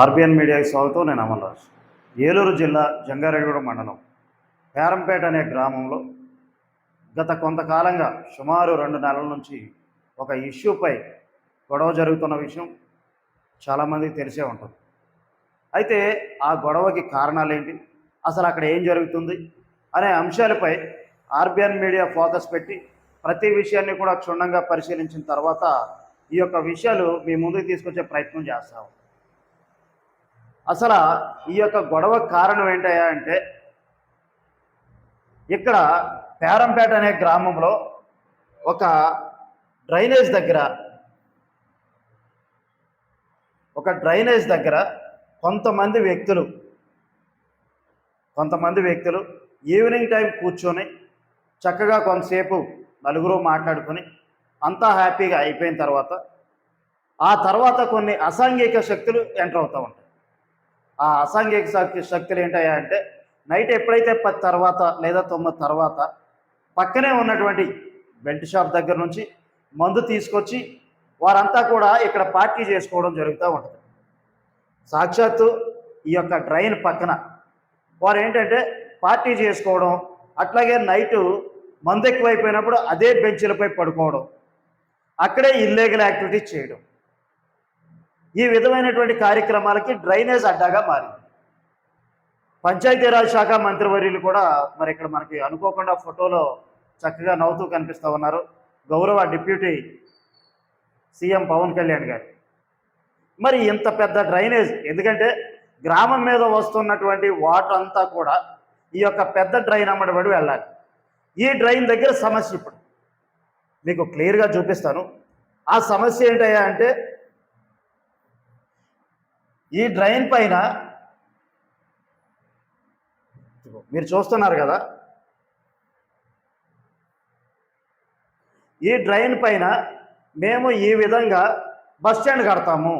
RBN మీడియాకి స్వాగతం నేను అమర్రాజ్. ఏలూరు జిల్లా జంగారెడ్డిగూడెం మండలం పేరంపేట అనే గ్రామంలో గత కొంతకాలంగా సుమారు రెండు నెలల నుంచి ఒక ఇష్యూపై గొడవ జరుగుతున్న విషయం చాలామందికి తెలిసే ఉంటుంది. అయితే ఆ గొడవకి కారణాలు ఏంటి అసలు అక్కడ ఏం జరుగుతుంది? అనే అంశాలపై ఆర్బిఎన్ మీడియా ఫోకస్ పెట్టి ప్రతి విషయాన్ని కూడా క్షుణ్ణంగా పరిశీలించిన తర్వాత ఈ యొక్క విషయాలు మీ ముందుకు తీసుకొచ్చే ప్రయత్నం చేస్తాం. అసలు ఈ యొక్క గొడవ కారణం ఏంటయ్యా అంటే ఇక్కడ పేరంపేట అనే గ్రామంలో ఒక డ్రైనేజ్ దగ్గర ఒక డ్రైనేజ్ దగ్గర కొంతమంది వ్యక్తులు కొంతమంది వ్యక్తులు ఈవినింగ్ టైం కూర్చొని చక్కగా కొంతసేపు నలుగురు మాట్లాడుకొని అంతా హ్యాపీగా అయిపోయిన తర్వాత ఆ తర్వాత కొన్ని అసాంఘిక శక్తులు ఎంటర్ అవుతూ ఉంటాయి. ఆ అసాంఘిక శక్తి శక్తులు ఏంటయ్యా అంటే నైట్ ఎప్పుడైతే పది తర్వాత లేదా తొమ్మిది తర్వాత పక్కనే ఉన్నటువంటి బెల్ట్ షాప్ దగ్గర నుంచి మందు తీసుకొచ్చి వారంతా కూడా ఇక్కడ పార్టీ చేసుకోవడం జరుగుతూ ఉంటుంది. సాక్షాత్తు ఈ యొక్క డ్రైన్ పక్కన వారు ఏంటంటే పార్టీ చేసుకోవడం అట్లాగే నైటు మందు ఎక్కువైపోయినప్పుడు అదే బెంచ్లపై పడుకోవడం. అక్కడే ఇల్లీగల్ యాక్టివిటీస్ చేయడం. ఈ విధమైనటువంటి కార్యక్రమాలకి డ్రైనేజ్ అడ్డాగా మారింది. పంచాయతీరాజ్ శాఖ మంత్రివర్యులు కూడా మరి ఇక్కడ మనకి అనుకోకుండా ఫోటోలో చక్కగా నవ్వుతూ కనిపిస్తూ ఉన్నారు. గౌరవ డిప్యూటీ సీఎం పవన్ కళ్యాణ్ గారు. మరి ఇంత పెద్ద డ్రైనేజ్ ఎందుకంటే గ్రామం మీద వస్తున్నటువంటి వాటర్ అంతా కూడా ఈ యొక్క పెద్ద డ్రైన్ అమ్మడబడి వెళ్ళాలి. ఈ డ్రైన్ దగ్గర సమస్య ఇప్పుడు. మీకు క్లియర్గా చూపిస్తాను. ఆ సమస్య ఏంటయ్యా అంటే ఈ డ్రైన్ పైన మీరు చూస్తున్నారు కదా ఈ డ్రైన్ పైన మేము ఈ విధంగా బస్ స్టాండ్ కడతాము.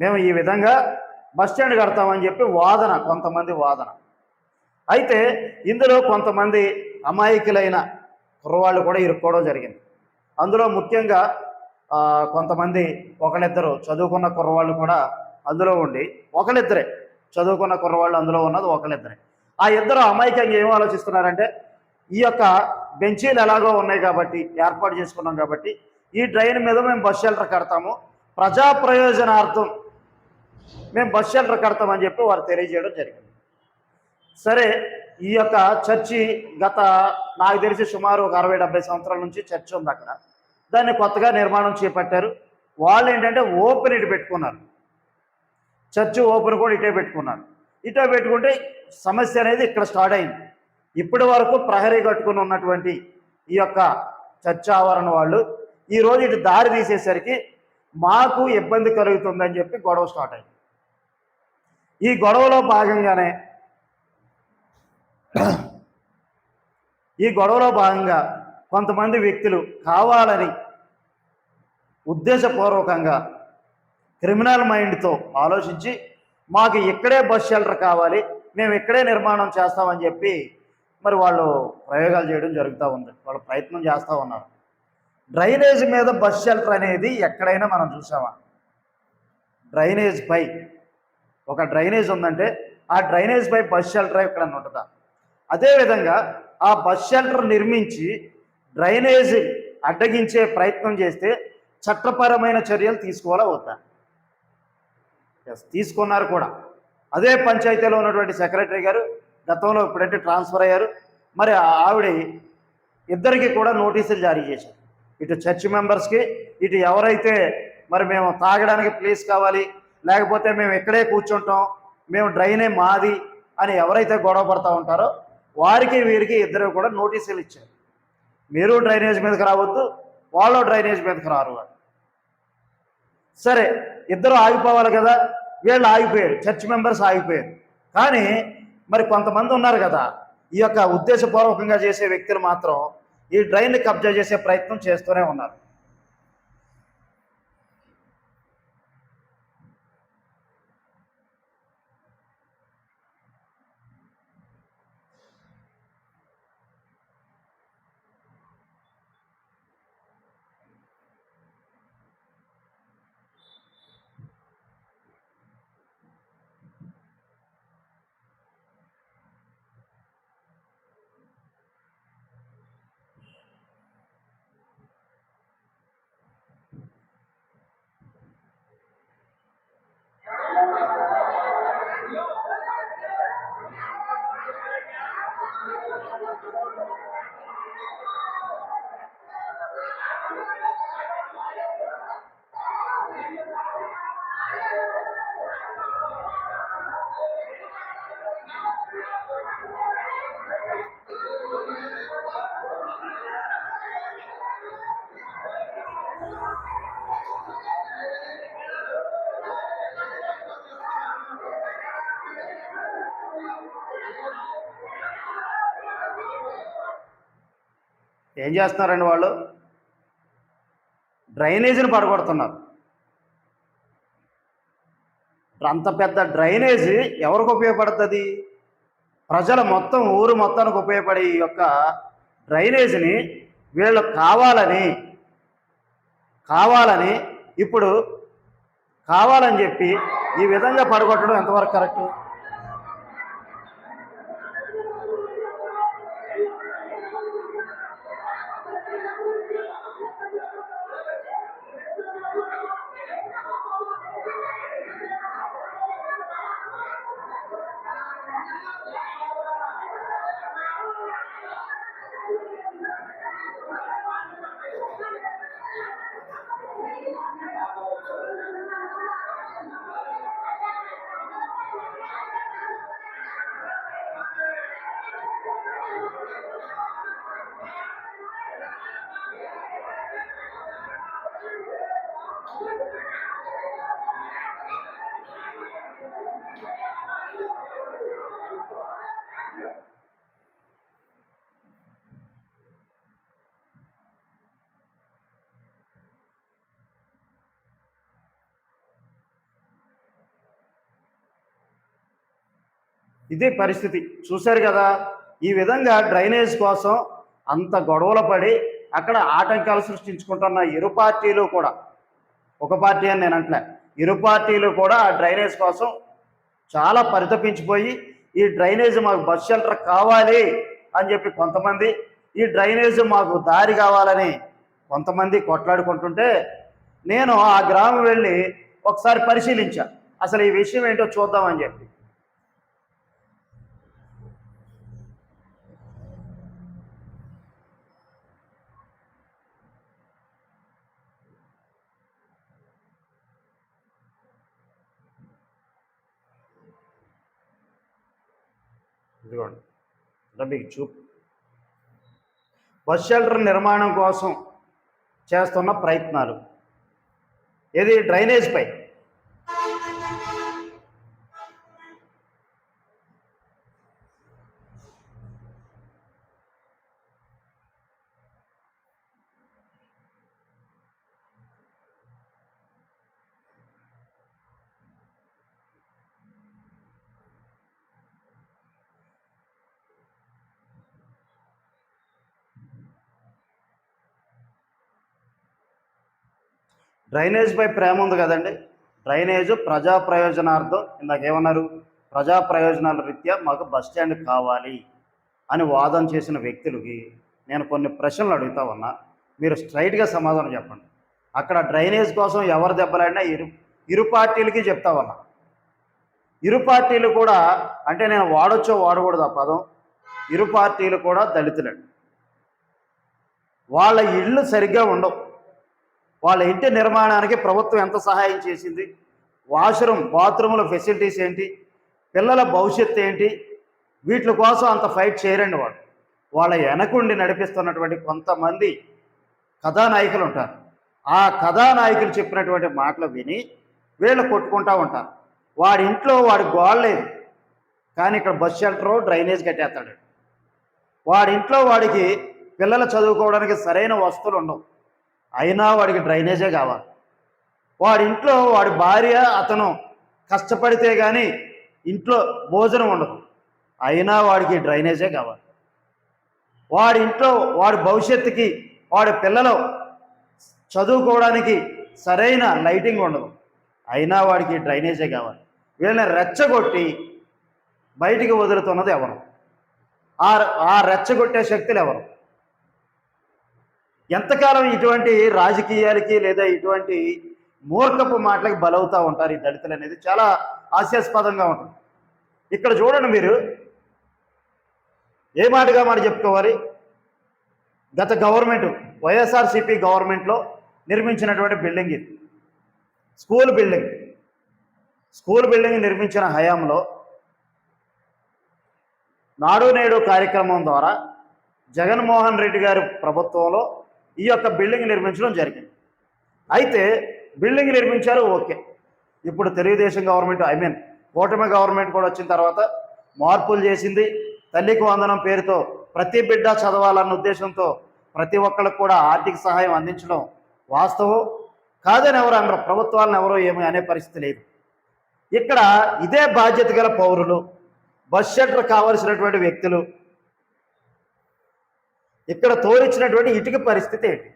మేము ఈ విధంగా బస్ స్టాండ్ కడతామని చెప్పి వాదన కొంతమంది వాదన. అయితే ఇందులో కొంతమంది అమాయకులైన కుర్రవాళ్ళు కూడా ఇరుక్కోవడం జరిగింది. అందులో ముఖ్యంగా కొంతమంది ఒకళ్ళిద్దరు చదువుకున్న కుర్రవాళ్ళు కూడా అందులో ఉండి ఒకళ్ళిద్దరే చదువుకున్న కుర్రవాళ్ళు అందులో ఉన్నది ఒకళ్ళిద్దరే. ఆ ఇద్దరు అమాయకంగా ఏం ఆలోచిస్తున్నారంటే ఈ యొక్క బెంచీలు ఎలాగో ఉన్నాయి కాబట్టి ఏర్పాటు చేసుకున్నాం కాబట్టి ఈ ట్రైన్ మీద మేము బస్ షెల్టర్ కడతాము ప్రజా ప్రయోజనార్థం మేము బస్ షెల్టర్ కడతామని చెప్పి వారు తెలియజేయడం జరిగింది. సరే ఈ యొక్క చర్చి గత నాకు తెలిసి సుమారు ఒక అరవై డెబ్బై సంవత్సరాల నుంచి చర్చి ఉంది అక్కడ. దాన్ని కొత్తగా నిర్మాణం చేపట్టారు. వాళ్ళు ఏంటంటే ఓపెన్ ఇటు పెట్టుకున్నారు. చర్చి ఓపెన్ కూడా ఇటే పెట్టుకున్నారు. ఇటే పెట్టుకుంటే సమస్య అనేది ఇక్కడ స్టార్ట్ అయింది. ఇప్పటి వరకు ప్రహరీ కట్టుకుని ఉన్నటువంటి ఈ యొక్క చర్చ ఆవరణ వాళ్ళు ఈ రోజు ఇటు దారి తీసేసరికి మాకు ఇబ్బంది కలుగుతుందని చెప్పి గొడవ స్టార్ట్ అయింది. ఈ గొడవలో భాగంగానే ఈ గొడవలో భాగంగా కొంతమంది వ్యక్తులు కావాలని ఉద్దేశపూర్వకంగా క్రిమినల్ మైండ్తో ఆలోచించి మాకు ఇక్కడే బస్ షెల్టర్ కావాలి మేము ఇక్కడే నిర్మాణం చేస్తామని చెప్పి మరి వాళ్ళు ప్రయోగాలు చేయడం జరుగుతూ ఉంది. వాళ్ళు ప్రయత్నం చేస్తూ ఉన్నారు. డ్రైనేజ్ మీద బస్ షెల్టర్ అనేది ఎక్కడైనా మనం చూసామా? డ్రైనేజ్ పై. ఒక డ్రైనేజ్ ఉందంటే ఆ డ్రైనేజ్ పై బస్ షెల్టర్ ఎక్కడన్నా ఉంటుందా? అదేవిధంగా ఆ బస్ షెల్టర్ నిర్మించి డ్రైనేజ్ అడ్డగించే ప్రయత్నం చేస్తే చట్టపరమైన చర్యలు తీసుకోవాలా వద్దా? ఎస్ తీసుకున్నారు కూడా. అదే పంచాయతీలో ఉన్నటువంటి సెక్రటరీ గారు గతంలో ఇప్పుడంటే ట్రాన్స్ఫర్ అయ్యారు. మరి ఆ ఆవిడ ఇద్దరికి కూడా నోటీసులు జారీ చేశారు. ఇటు చర్చ్ మెంబర్స్కి ఇటు ఎవరైతే మరి మేము తాగడానికి ప్లేస్ కావాలి లేకపోతే మేము ఇక్కడే కూర్చుంటాం మేము డ్రైనే మాది అని ఎవరైతే గొడవ పడతా ఉంటారో వారికి వీరికి ఇద్దరు కూడా నోటీసులు ఇచ్చారు. మీరు డ్రైనేజ్ మీదకి రావద్దు వాళ్ళు డ్రైనేజ్ మీదకి రారు సరే ఇద్దరు ఆగిపోవాలి కదా వీళ్ళు ఆగిపోయారు చర్చ్ మెంబర్స్ ఆగిపోయారు. కానీ మరి కొంతమంది ఉన్నారు కదా ఈ యొక్క ఉద్దేశపూర్వకంగా చేసే వ్యక్తులు మాత్రం ఈ డ్రైన్ని కబ్జా చేసే ప్రయత్నం చేస్తూనే ఉన్నారు. ఏం చేస్తున్నారండి వాళ్ళు? డ్రైనేజీని పడగొడుతున్నారు. అంత పెద్ద డ్రైనేజీ ఎవరికి ఉపయోగపడుతుంది? ప్రజల మొత్తం ఊరు మొత్తానికి ఉపయోగపడే ఈ యొక్క డ్రైనేజీని వీళ్ళు కావాలని కావాలని ఇప్పుడు కావాలని చెప్పి ఈ విధంగా పడగొట్టడం ఎంతవరకు కరెక్ట్? ఇదే పరిస్థితి. చూశారు కదా ఈ విధంగా డ్రైనేజ్ కోసం అంత గొడవలు పడి అక్కడ ఆటంకాలు సృష్టించుకుంటున్న ఇరు పార్టీలు కూడా ఒక పార్టీ అని నేను అంటలే ఇరు పార్టీలు కూడా ఆ డ్రైనేజ్ కోసం చాలా పరితపించిపోయి ఈ డ్రైనేజ్ మాకు బస్ షెల్టర్ కావాలి అని చెప్పి కొంతమంది ఈ డ్రైనేజ్ మాకు దారి కావాలని కొంతమంది కొట్లాడుకుంటుంటే నేను ఆ గ్రామం వెళ్ళి ఒకసారి పరిశీలించా. అసలు ఈ విషయం ఏంటో చూద్దామని చెప్పి. ఇదిగోండి. అంటే మీకు చూపు బస్ షెల్టర్ నిర్మాణం కోసం చేస్తున్న ప్రయత్నాలు. ఏది? డ్రైనేజ్ డ్రైనేజ్పై డ్రైనేజ్ పై ప్రేమ ఉంది కదండి. డ్రైనేజ్ ప్రజా ప్రయోజనార్థం. ఇందాక ఏమన్నారు? ప్రజా ప్రయోజనాల రీత్యా మాకు బస్ స్టాండ్ కావాలి అని వాదన చేసిన వ్యక్తులకి నేను కొన్ని ప్రశ్నలు అడుగుతా ఉన్నా. మీరు స్ట్రైట్గా సమాధానం చెప్పండి. అక్కడ డ్రైనేజ్ కోసం ఎవరు దెబ్బలాడినా ఇరు ఇరు పార్టీలకి చెప్తా ఉన్నా. ఇరు పార్టీలు కూడా అంటే నేను వాడొచ్చో వాడకూడదు ఆ పదం. ఇరు పార్టీలు కూడా దళితులండి. వాళ్ళ ఇళ్ళు సరిగ్గా ఉండవు. వాళ్ళ ఇంటి నిర్మాణానికి ప్రభుత్వం ఎంత సహాయం చేసింది? వాష్రూమ్ బాత్రూముల ఫెసిలిటీస్ ఏంటి? పిల్లల భవిష్యత్తు ఏంటి? వీటి కోసం అంత ఫైట్ చేయరండి వాడు వాళ్ళ వెనకుండి నడిపిస్తున్నటువంటి కొంతమంది కథానాయకులు ఉంటారు. ఆ కథానాయకులు చెప్పినటువంటి మాటలు విని వీళ్ళు కొట్టుకుంటా ఉంటారు. వాడి ఇంట్లో వాడి గోడ లేదు కానీ ఇక్కడ బస్ షెల్టరు డ్రైనేజ్ కట్టేస్తాడు. వాడి ఇంట్లో వాడికి పిల్లలు చదువుకోవడానికి సరైన వస్తువులు ఉండవు. అయినా వాడికి డ్రైనేజే కావాలి. వాడి ఇంట్లో వాడి భార్య అతను కష్టపడితే కానీ ఇంట్లో భోజనం ఉండదు. అయినా వాడికి డ్రైనేజే కావాలి. వాడి ఇంట్లో వాడి భవిష్యత్తుకి వాడి పిల్లలు చదువుకోవడానికి సరైన లైటింగ్ ఉండదు. అయినా వాడికి డ్రైనేజే కావాలి. వీళ్ళని రెచ్చగొట్టి బయటికి వదులుతున్నది ఎవరు? ఆ ఆ రెచ్చగొట్టే శక్తులు ఎవరు? ఎంతకాలం ఇటువంటి రాజకీయాలకి లేదా ఇటువంటి మూర్ఖపు మాటలకి బలవుతూ ఉంటారు ఈ దళితులు అనేది చాలా హాస్యాస్పదంగా ఉంటుంది. ఇక్కడ చూడండి మీరు. ఏ మాటగా మాట చెప్పుకోవాలి? గత గవర్నమెంట్ వైఎస్ఆర్సిపి గవర్నమెంట్లో నిర్మించినటువంటి బిల్డింగ్ ఇది. School building. స్కూల్ బిల్డింగ్ నిర్మించిన హయాంలో నాడు నేడు కార్యక్రమం ద్వారా జగన్మోహన్ రెడ్డి గారి ప్రభుత్వంలో ఈ యొక్క బిల్డింగ్ నిర్మించడం జరిగింది. అయితే బిల్డింగ్ నిర్మించారు ఓకే. ఇప్పుడు తెలుగుదేశం గవర్నమెంట్ ఐ మీన్ కూటమి గవర్నమెంట్ కూడా వచ్చిన తర్వాత మార్పులు చేసింది. తల్లికి వందనం పేరుతో ప్రతి బిడ్డ చదవాలన్న ఉద్దేశంతో ప్రతి ఒక్కరికి కూడా ఆర్థిక సహాయం అందించడం వాస్తవం. కాదని ఎవరు అనరు ప్రభుత్వాలను ఎవరో ఏమి అనే పరిస్థితి లేదు. ఇక్కడ ఇదే బాధ్యత గల పౌరులు బస్ షెల్టర్ కావలసినటువంటి వ్యక్తులు ఇక్కడ తోలిచ్చినటువంటి ఇటుక పరిస్థితి ఏంటి?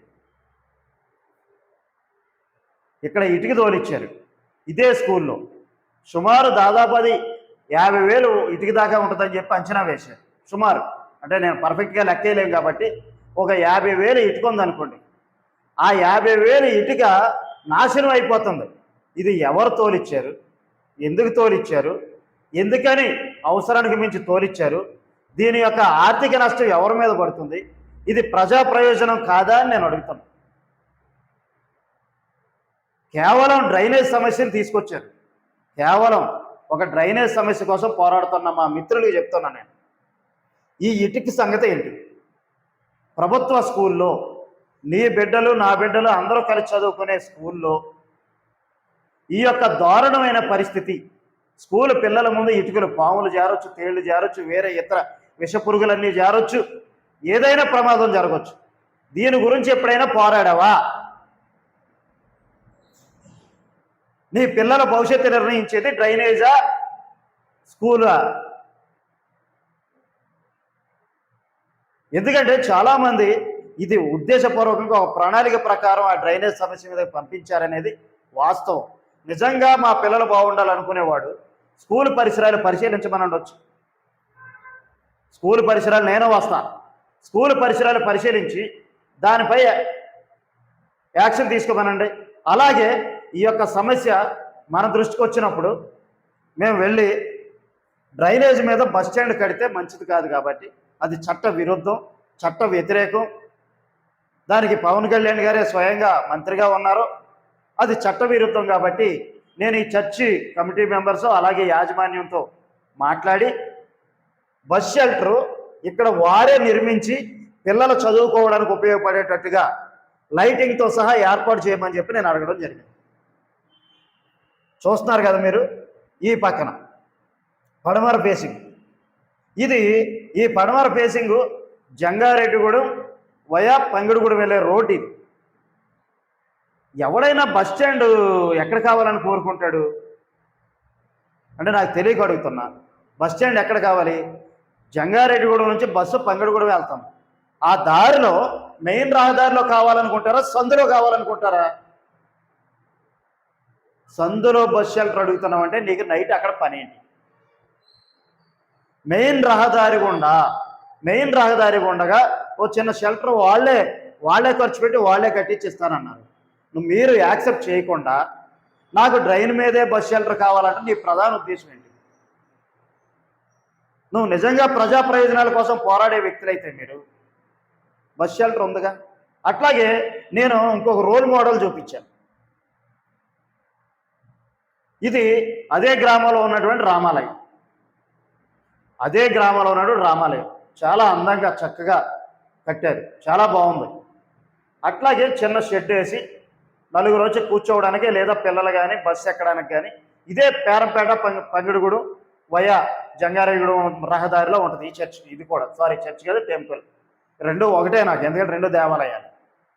ఇక్కడ ఇటుక తోలిచ్చారు. ఇదే స్కూల్లో. సుమారు దాదాపు అది యాభై వేలు ఇటుక దాకా ఉంటుందని చెప్పి అంచనా వేశారు. సుమారు. అంటే నేను పర్ఫెక్ట్గా లెక్కేయలేం కాబట్టి ఒక యాభై వేలు ఇటుక ఉందనుకోండి. ఆ యాభై వేలు ఇటుక నాశనం అయిపోతుంది. ఇది ఎవరు తోలిచ్చారు? ఎందుకు తోలిచ్చారు? ఎందుకని అవసరానికి మించి తోలిచ్చారు? దీని యొక్క ఆర్థిక నష్టం ఎవరి మీద పడుతుంది? ఇది ప్రజా ప్రయోజనం కాదా అని నేను అడుగుతాను. కేవలం డ్రైనేజ్ సమస్యను తీసుకొచ్చారు. కేవలం ఒక డ్రైనేజ్ సమస్య కోసం పోరాడుతున్న మా మిత్రులకు చెప్తున్నా నేను. ఈ ఇటుకి సంగతి ఏంటి? ప్రభుత్వ స్కూల్లో నీ బిడ్డలు నా బిడ్డలు అందరూ కలిసి చదువుకునే స్కూల్లో ఈ యొక్క దారుణమైన పరిస్థితి. స్కూల్ పిల్లల ముందు ఇటుకలు పాములు జారొచ్చు తేళ్ళు జారొచ్చు వేరే ఇతర విష పురుగులన్నీ జారొచ్చు. ఏదైనా ప్రమాదం జరగవచ్చు దీని గురించి ఎప్పుడైనా పోరాడావా? నీ పిల్లల భవిష్యత్తు నిర్ణయించేది డ్రైనేజా స్కూలా? ఎందుకంటే చాలామంది ఇది ఉద్దేశపూర్వకంగా ఒక ప్రణాళిక ప్రకారం ఆ డ్రైనేజ్ సమస్య మీద పంపించారనేది వాస్తవం. నిజంగా మా పిల్లలు బాగుండాలనుకునేవాడు స్కూల్ పరిసరాలు పరిశీలించమని ఉండొచ్చు. స్కూల్ పరిసరాలు నేను వస్తాను. స్కూల్ పరిసరాలు పరిశీలించి దానిపై యాక్షన్ తీసుకోమనండి. అలాగే ఈ యొక్క సమస్య మన దృష్టికి వచ్చినప్పుడు మేము వెళ్ళి డ్రైనేజ్ మీద బస్ స్టాండ్ కడితే మంచిది కాదు కాబట్టి అది చట్ట విరుద్ధం చట్ట వ్యతిరేకం. దానికి పవన్ కళ్యాణ్ గారే స్వయంగా మంత్రిగా ఉన్నారు. అది చట్ట విరుద్ధం కాబట్టి నేను ఈ చర్చి కమిటీ మెంబర్స్ అలాగే యాజమాన్యంతో మాట్లాడి బస్ షెల్టరు ఇక్కడ వారే నిర్మించి పిల్లలు చదువుకోవడానికి ఉపయోగపడేటట్టుగా లైటింగ్తో సహా ఏర్పాటు చేయమని చెప్పి నేను అడగడం జరిగింది. చూస్తున్నారు కదా మీరు? ఈ పక్కన పడమర ఫేసింగ్ ఇది ఈ పడమర ఫేసింగ్ జంగారెడ్డిగూడెం వయా పంగిడిగూడెం వెళ్ళే రోడ్ ఇది. ఎవడైనా బస్ స్టాండ్ ఎక్కడ కావాలని కోరుకుంటాడు? అంటే నాకు తెలియక అడుగుతున్నా. బస్ స్టాండ్ ఎక్కడ కావాలి? జంగారెడ్డిగూడెం నుంచి బస్సు పంగడిగూడెం వెళ్తాం. ఆ దారిలో మెయిన్ రహదారిలో కావాలనుకుంటారా? సందులో కావాలనుకుంటారా? సందులో బస్ షెల్టర్ అడుగుతున్నాం అంటే నీకు నైట్ అక్కడ పని ఏంటి మెయిన్ రహదారి గుండా మెయిన్ రహదారి గుండగా ఓ చిన్న షెల్టర్ వాళ్ళే వాళ్ళే ఖర్చు పెట్టి వాళ్ళే కట్టించిస్తానన్నారు. నువ్వు మీరు యాక్సెప్ట్ చేయకుండా నాకు డ్రైన్ మీదే బస్ షెల్టర్ కావాలంటే నీ ప్రధాన ఉద్దేశం ఏంటి? నువ్వు నిజంగా ప్రజా ప్రయోజనాల కోసం పోరాడే వ్యక్తులైతే మీరు. బస్ షెల్టర్ ఉందిగా? అట్లాగే నేను ఇంకొక రోల్ మోడల్ చూపించాను. ఇది అదే గ్రామంలో ఉన్నటువంటి రామాలయం. అదే గ్రామంలో ఉన్నటువంటి రామాలయం. చాలా అందంగా చక్కగా కట్టారు. చాలా బాగుంది. అట్లాగే చిన్న షెడ్ వేసి నలుగురు వచ్చి కూర్చోవడానికి లేదా పిల్లలు కానీ బస్సు ఎక్కడానికి కానీ ఇదే పేరంపేట పంగ వయా జంగారెడ్డిగూడెం రహదారిలో ఉంటుంది. ఈ చర్చ్ ఇది కూడా. సారీ చర్చ్ కదా టెంపుల్. రెండు ఒకటే నాకు. ఎందుకంటే రెండు దేవాలయాలు.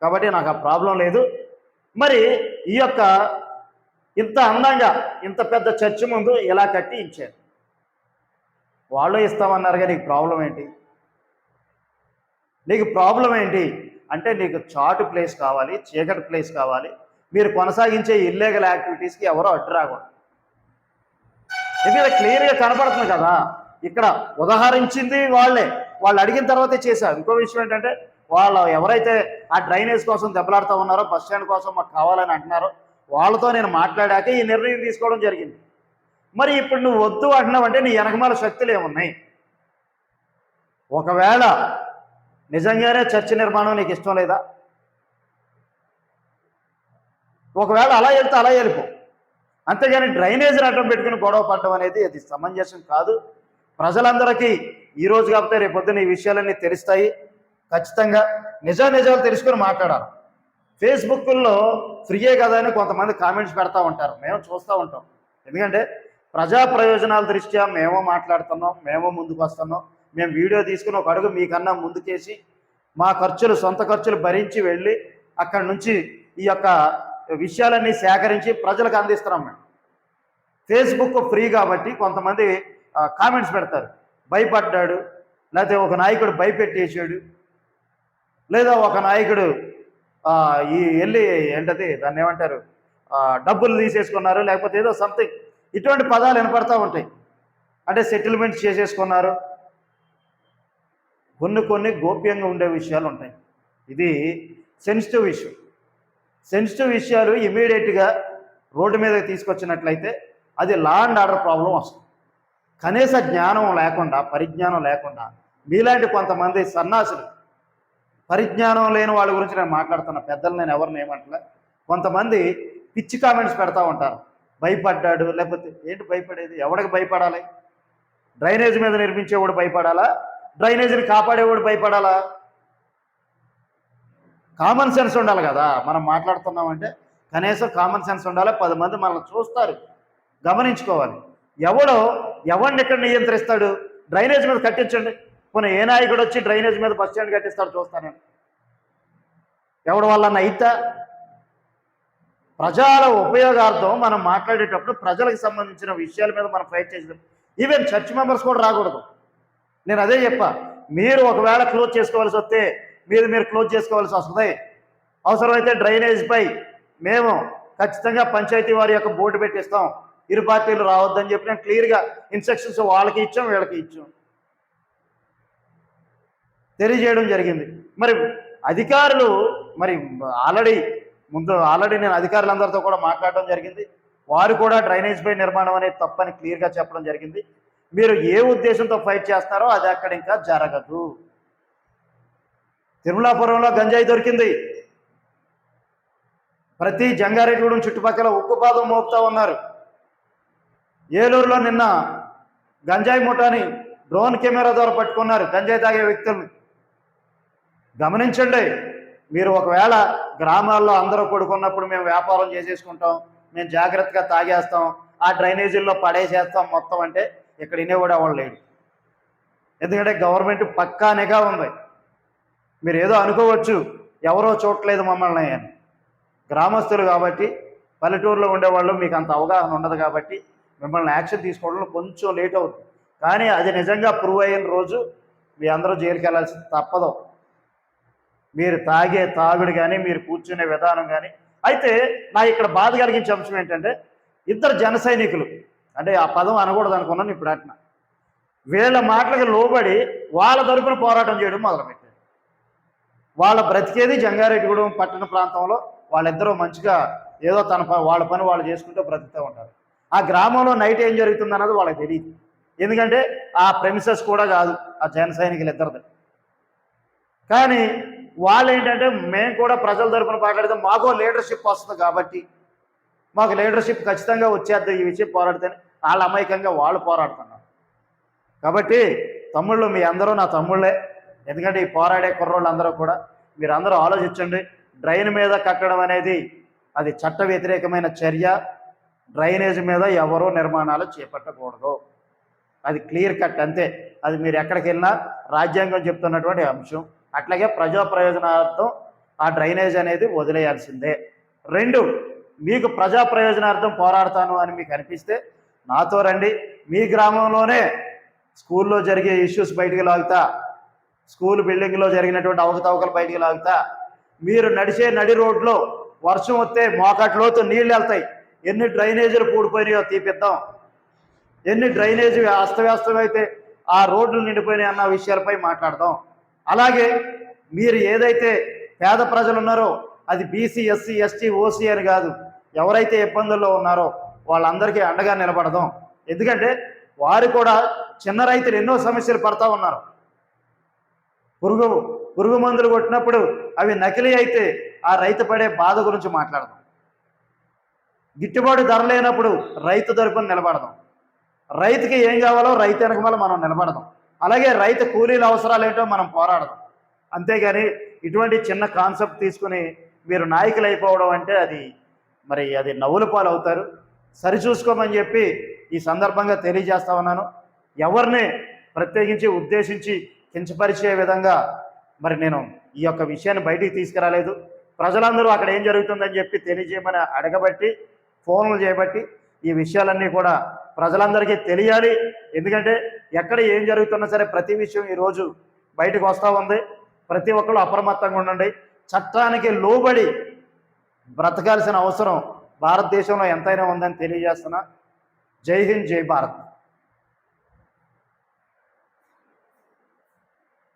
కాబట్టి నాకు ఆ ప్రాబ్లం లేదు. మరి ఈ యొక్క ఇంత అందంగా ఇంత పెద్ద చర్చ్ ముందు ఇలా కట్టి ఇచ్చారు వాళ్ళు కానీ నీకు ప్రాబ్లం ఏంటి? నీకు ప్రాబ్లం ఏంటి? అంటే నీకు చాటు ప్లేస్ కావాలి చీకటి ప్లేస్ కావాలి. మీరు కొనసాగించే ఇల్లీగల్ యాక్టివిటీస్కి ఎవరో అడ్డు రాకూడదు. ఇక్కడ క్లియర్గా కనపడుతుంది కదా ఇక్కడ ఉదాహరించింది వాళ్ళే. వాళ్ళు అడిగిన తర్వాతే చేశారు. ఇంకో విషయం ఏంటంటే వాళ్ళు ఎవరైతే ఆ డ్రైనేజ్ కోసం దెబ్బలాడుతూ ఉన్నారో బస్ స్టాండ్ కోసం మాకు కావాలని అంటున్నారో వాళ్ళతో నేను మాట్లాడాక ఈ నిర్ణయం తీసుకోవడం జరిగింది. మరి ఇప్పుడు నువ్వు వద్దు అంటున్నావంటే నీ వెనకమాల శక్తులు ఏమున్నాయి? ఒకవేళ నిజంగానే చర్చ నిర్మాణం నీకు ఇష్టం లేదా? ఒకవేళ అలా వెళ్తే అలా వెళ్ళిపో. అంతేగాని డ్రైనేజీని అడ్డం పెట్టుకుని గొడవ పడడం అనేది అది సమంజసం కాదు. ప్రజలందరికీ ఈ రోజు కాకపోతే రేపు ఈ విషయాలన్నీ తెలుస్తాయి. ఖచ్చితంగా నిజా నిజాలు తెలుసుకొని మాట్లాడాలి. ఫేస్బుక్లో ఫ్రీయే కదా అని కొంతమంది కామెంట్స్ పెడతా ఉంటారు. మేము చూస్తూ ఉంటాం. ఎందుకంటే ప్రజా ప్రయోజనాల దృష్ట్యా మేము మాట్లాడుతున్నాం మేము ముందుకు వస్తున్నాం. మేము వీడియో తీసుకుని ఒక అడుగు మీకన్నా ముందుకేసి మా ఖర్చులు సొంత ఖర్చులు భరించి వెళ్ళి అక్కడి నుంచి ఈ యొక్క విషయాలన్నీ సేకరించి ప్రజలకు అందిస్తున్నాం మేము. ఫేస్బుక్ ఫ్రీ కాబట్టి కొంతమంది కామెంట్స్ పెడతారు. భయపడ్డాడు లేకపోతే ఒక నాయకుడు భయపెట్టేసాడు లేదా ఒక నాయకుడు ఈ వెళ్ళి ఏంటది దాన్ని ఏమంటారు డబ్బులు తీసేసుకున్నారు లేకపోతే ఏదో సంథింగ్ ఇటువంటి పదాలు వినపడతా ఉంటాయి. అంటే సెటిల్మెంట్ చేసేసుకున్నారు. కొన్ని కొన్ని గోప్యంగా ఉండే విషయాలు ఉంటాయి. ఇది సెన్సిటివ్ ఇష్యూ సెన్సిటివ్ విషయాలు ఇమీడియట్గా రోడ్డు మీదకి తీసుకొచ్చినట్లయితే అది లా అండ్ ఆర్డర్ ప్రాబ్లం వస్తుంది. కనీస జ్ఞానం లేకుండా పరిజ్ఞానం లేకుండా మీలాంటి కొంతమంది సన్నాసులు పరిజ్ఞానం లేని వాళ్ళ గురించి నేను మాట్లాడుతున్న పెద్దలు నేను ఎవరిని ఏమంటలే కొంతమంది పిచ్చి కామెంట్స్ పెడతా ఉంటారు. భయపడ్డాడు లేకపోతే ఏంటి భయపడేది? ఎవడికి భయపడాలి? డ్రైనేజ్ మీద నిర్మించేవాడు భయపడాలా? డ్రైనేజీని కాపాడేవాడు భయపడాలా? కామన్ సెన్స్ ఉండాలి కదా. మనం మాట్లాడుతున్నామంటే కనీసం కామన్ సెన్స్ ఉండాలి. పది మంది మనల్ని చూస్తారు. గమనించుకోవాలి. ఎవడో ఎవడిని ఎక్కడ నియంత్రిస్తాడు? డ్రైనేజ్ మీద కట్టించండి. పోనీ ఏ నాయకుడు వచ్చి డ్రైనేజ్ మీద బస్ స్టాండ్ కట్టిస్తాడు చూస్తాను ఎవడు వల్ల అయితా ప్రజల ఉపయోగార్థం మనం మాట్లాడేటప్పుడు ప్రజలకు సంబంధించిన విషయాల మీద మనం ఫైట్ చేసినాం. ఈవెన్ చర్చ్ మెంబర్స్ కూడా రాకూడదు. నేను అదే చెప్పా. మీరు ఒకవేళ క్లోజ్ చేసుకోవాల్సి వస్తే మీరు మీరు క్లోజ్ చేసుకోవాల్సి వస్తుంది. అవసరమైతే డ్రైనేజ్పై మేము ఖచ్చితంగా పంచాయతీ వారి యొక్క బోర్డు పెట్టిస్తాం. ఇరు పార్టీలు రావద్దని చెప్పి నేను క్లియర్గా ఇన్స్ట్రక్షన్స్ వాళ్ళకి ఇచ్చాం వీళ్ళకి ఇచ్చాం. తెలియజేయడం జరిగింది. మరి అధికారులు మరి ఆల్రెడీ ముందు ఆల్రెడీ నేను అధికారులందరితో కూడా మాట్లాడడం జరిగింది. వారు కూడా డ్రైనేజ్ పై నిర్మాణం అనేది తప్పని క్లియర్గా చెప్పడం జరిగింది. మీరు ఏ ఉద్దేశంతో ఫైట్ చేస్తారో అది అక్కడ ఇంకా జరగదు. తిరుమలాపురంలో గంజాయి దొరికింది. ప్రతి జంగారెడ్డిగూడెం చుట్టుపక్కల ఉక్కుపాదం మోపుతా ఉన్నారు. ఏలూరులో నిన్న గంజాయి ముఠాని డ్రోన్ కెమెరా ద్వారా పట్టుకున్నారు గంజాయి తాగే వ్యక్తుల్ని. గమనించండి మీరు ఒకవేళ గ్రామాల్లో అందరూ కొడుకున్నప్పుడు మేము వ్యాపారం చేసేసుకుంటాం మేము జాగ్రత్తగా తాగేస్తాం ఆ డ్రైనేజీల్లో పడేసేస్తాం మొత్తం అంటే ఇక్కడ వినేవాడు ఎవడు లేడు ఎందుకంటే గవర్నమెంట్ పక్కా నిఘా ఉంది. మీరు ఏదో అనుకోవచ్చు ఎవరో చూడట్లేదు మమ్మల్ని అని. గ్రామస్తులు కాబట్టి పల్లెటూరులో ఉండేవాళ్ళు మీకు అంత అవగాహన ఉండదు కాబట్టి మిమ్మల్ని యాక్షన్ తీసుకోవడంలో కొంచెం లేట్ అవుతుంది. కానీ అది నిజంగా ప్రూవ్ అయిన రోజు మీ అందరూ జైలుకి వెళ్ళాల్సి తప్పదు. మీరు తాగే తాగుడు కానీ మీరు కూర్చునే విధానం కానీ అయితే నా ఇక్కడ బాధ కలిగించే అంశం ఏంటంటే ఇద్దరు జన సైనికులు అంటే ఆ పదం అనకూడదు అనుకున్నాను ఇప్పుడు అంటున్నా. వీళ్ళ మాటలకు లోబడి వాళ్ళ తరపున పోరాటం చేయడం మొదలుపెట్టారు. వాళ్ళ బ్రతికేది జంగారెడ్డిగూడెం పట్టణ ప్రాంతంలో వాళ్ళిద్దరూ మంచిగా ఏదో తన వాళ్ళ పని వాళ్ళు చేసుకుంటూ బ్రతుకుతూ ఉంటారు. ఆ గ్రామంలో నైట్ ఏం జరుగుతుంది అన్నది వాళ్ళకి తెలియదు ఎందుకంటే ఆ ప్రెమిసెస్ కూడా కాదు ఆ జన సైనికులు ఇద్దరిది. కానీ వాళ్ళు ఏంటంటే మేము కూడా ప్రజల తరపున మాట్లాడితే మాకు లీడర్షిప్ వస్తుంది కాబట్టి మాకు లీడర్షిప్ ఖచ్చితంగా వచ్చేద్ది ఈ విషయం పోరాడితేనే. వాళ్ళ అమాయకంగా వాళ్ళు పోరాడుతున్నారు. కాబట్టి తమ్ముళ్ళు మీ అందరూ నా తమ్ముళ్ళే. ఎందుకంటే ఈ పోరాడే కుర్రోళ్ళు అందరూ కూడా మీరు అందరూ ఆలోచించండి. డ్రైన్ మీద కట్టడం అనేది అది చట్ట వ్యతిరేకమైన చర్య. డ్రైనేజ్ మీద ఎవరూ నిర్మాణాలు చేపట్టకూడదు. అది క్లియర్ కట్ అంతే. అది మీరు ఎక్కడికి వెళ్ళినా రాజ్యాంగం చెప్తున్నటువంటి అంశం. అట్లాగే ప్రజా ప్రయోజనార్థం ఆ డ్రైనేజ్ అనేది వదిలేయాల్సిందే. రెండు మీకు ప్రజా ప్రయోజనార్థం పోరాడతాను అని మీకు అనిపిస్తే నాతో రండి. మీ గ్రామంలోనే స్కూల్లో జరిగే ఇష్యూస్ బయటికి లాగుతా. స్కూల్ బిల్డింగ్లో జరిగినటువంటి అవకతవకలు బయటికి లాగుతా మీరు నడిచే నడి రోడ్లో వర్షం వస్తే మోకట్లోతు నీళ్ళు వెళ్తాయి. ఎన్ని డ్రైనేజీలు కూడిపోయినాయో తీపిద్దాం. ఎన్ని డ్రైనేజీ అస్తవ్యస్తమైతే ఆ రోడ్లు నిండిపోయినాయి అన్న విషయాలపై మాట్లాడదాం. అలాగే మీరు ఏదైతే పేద ప్రజలు ఉన్నారో అది బీసీ ఎస్సీ ఎస్టీ ఓసీ అని కాదు ఎవరైతే ఇబ్బందుల్లో ఉన్నారో వాళ్ళందరికీ అండగా నిలబడదాం. ఎందుకంటే వారు కూడా చిన్న రైతులు ఎన్నో సమస్యలు పడతా ఉన్నారు. పురుగు పురుగు మందులు కొట్టినప్పుడు అవి నకిలీ అయితే ఆ రైతు పడే బాధ గురించి మాట్లాడదాం. గిట్టుబాటు ధర లేనప్పుడు రైతు తరపున నిలబడదాం. రైతుకి ఏం కావాలో రైతు వెనకమల మనం నిలబడదాం. అలాగే రైతు కూలీల అవసరాలు ఏంటో మనం పోరాడదాం. అంతేగాని ఇటువంటి చిన్న కాన్సెప్ట్ తీసుకుని మీరు నాయకులు అయిపోవడం అంటే అది మరి అది నవ్వుల పాలు అవుతారు. సరిచూసుకోమని చెప్పి ఈ సందర్భంగా తెలియజేస్తా ఉన్నాను. ఎవరిని ప్రత్యేకించి ఉద్దేశించి కించపరిచే విధంగా మరి నేను ఈ యొక్క విషయాన్ని బయటికి తీసుకురాలేదు. ప్రజలందరూ అక్కడ ఏం జరుగుతుందని చెప్పి తెలియజేయమని అడగబట్టి ఫోన్లు చేయబట్టి ఈ విషయాలన్నీ కూడా ప్రజలందరికీ తెలియాలి. ఎందుకంటే ఎక్కడ ఏం జరుగుతున్నా సరే ప్రతి విషయం ఈరోజు బయటకు వస్తూ ఉంది. ప్రతి ఒక్కరు అప్రమత్తంగా ఉండండి. చట్టానికి లోబడి బ్రతకాల్సిన అవసరం భారతదేశంలో ఎంతైనా ఉందని తెలియజేస్తున్నా. జై హింద్ జై భారత్.